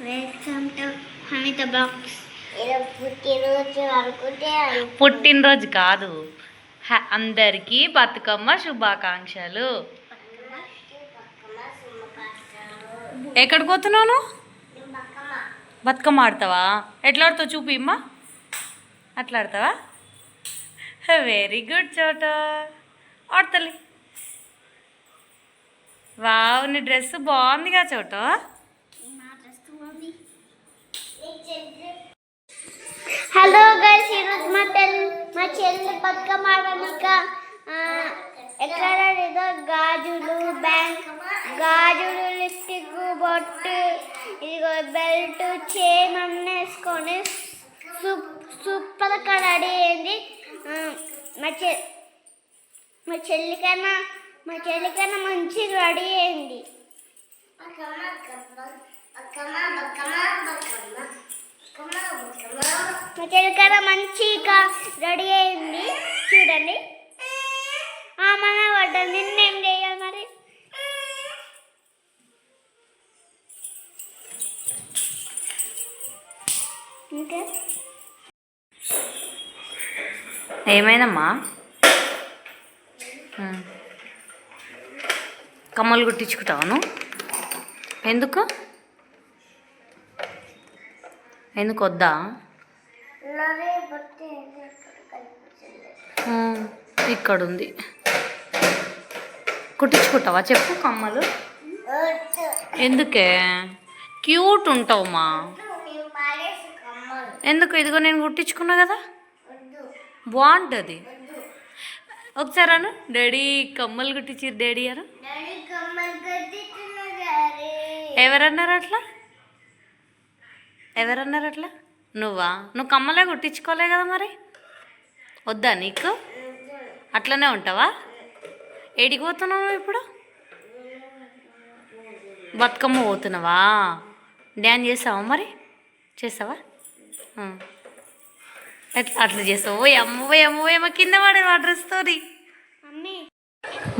Welcome to హమిత box ఇలా పుట్టినరోజు అనుకుంటే పుట్టినరోజు కాదు. హ- అందరికీ బతుకమ్మ శుభాకాంక్షలు. ఎక్కడికి పోతున్నావు నువ్వు? బతుకమ్మ ఆడతావా? ఎట్లా ఆడుతావు చూపి అమ్మా. అట్లా ఆడతావా? వెరీ గుడ్ చోట. ఆడతలే. వావ్ నీ డ్రెస్ బాగుందిగా చోట. హలో గైస్ ఈరోజు మా తెల్ మా చెల్లి బతుకమ్మ ఆడడానికి ఎక్కడ ఏదో గాజులు బ్యాంక్ గాజులు లిప్స్టిక్ బొట్టు ఇదిగో బెల్ట్ చైన్ అన్నీ వేసుకొని సూప్ సూపర్గా రెడీ అయింది. మా చె మా చెల్లికైనా మా చెల్లికైనా మంచిగా రెడీ అయింది. చెల్లికన్నా మంచిగా రెడీ అయింది. చూడండి. మన పడ్డది నిన్నేం చేయాలి మరి? ఇంకా? ఏమైందమ్మా. కమ్మలు కుట్టించుకుంటావా ఎందుకు? ఎందుకు వద్దా ఇక్కడ ఉంది కుట్టించుకుంటావా? చెప్పు కమ్మలు. ఎందుకే? క్యూట్ ఉంటావుమా? ఎందుకు? ఇదిగో నేను కుట్టించుకున్నా కదా. బాగుంటుంది ఒకసారి అను. డాడీ కమ్మలు కుట్టించారు డాడీ అను. ఎవరన్నారు అట్లా? ఎవరన్నారు అట్లా? నువ్వా? నువ్వు కమ్మలే కుట్టించుకోలే కదా మరి? వద్దా నీకు? అట్లనే ఉంటావా? ఏడికి పోతున్నావు ఇప్పుడు? బతుకమ్మ పోతున్నావా? డ్యాన్స్ చేస్తావా మరి? చేస్తావా ఆ. ఎట్లా అట్లా చేస్తావు ఓ అమ్మ అమ్మ అమ్మ కింద పడే వాటర్ స్టోరీ మమ్మీ.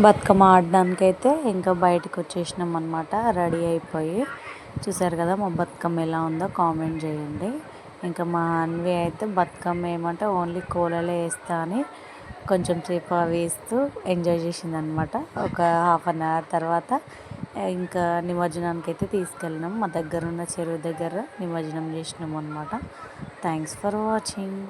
బతుకమ్మ ఆడడానికైతే ఇంకా బయటకు వచ్చేసినాం అనమాట రెడీ అయిపోయి చూసారు కదా మా బతుకమ్మ ఎలా ఉందో కామెంట్ చేయండి. ఇంకా మా అన్వి అయితే బతుకమ్మ ఏమంటే ఓన్లీ కోలలే వేస్తా అని కొంచెం సేపు అవి వేస్తూ ఎంజాయ్ చేసింది అనమాట ఒక హాఫ్ అన్ అవర్ తర్వాత ఇంకా నిమజ్జనానికి అయితే తీసుకెళ్ళినాం. మా దగ్గర ఉన్న చెరువు దగ్గర నిమజ్జనం చేసినాం అనమాట థ్యాంక్స్ ఫర్ వాచింగ్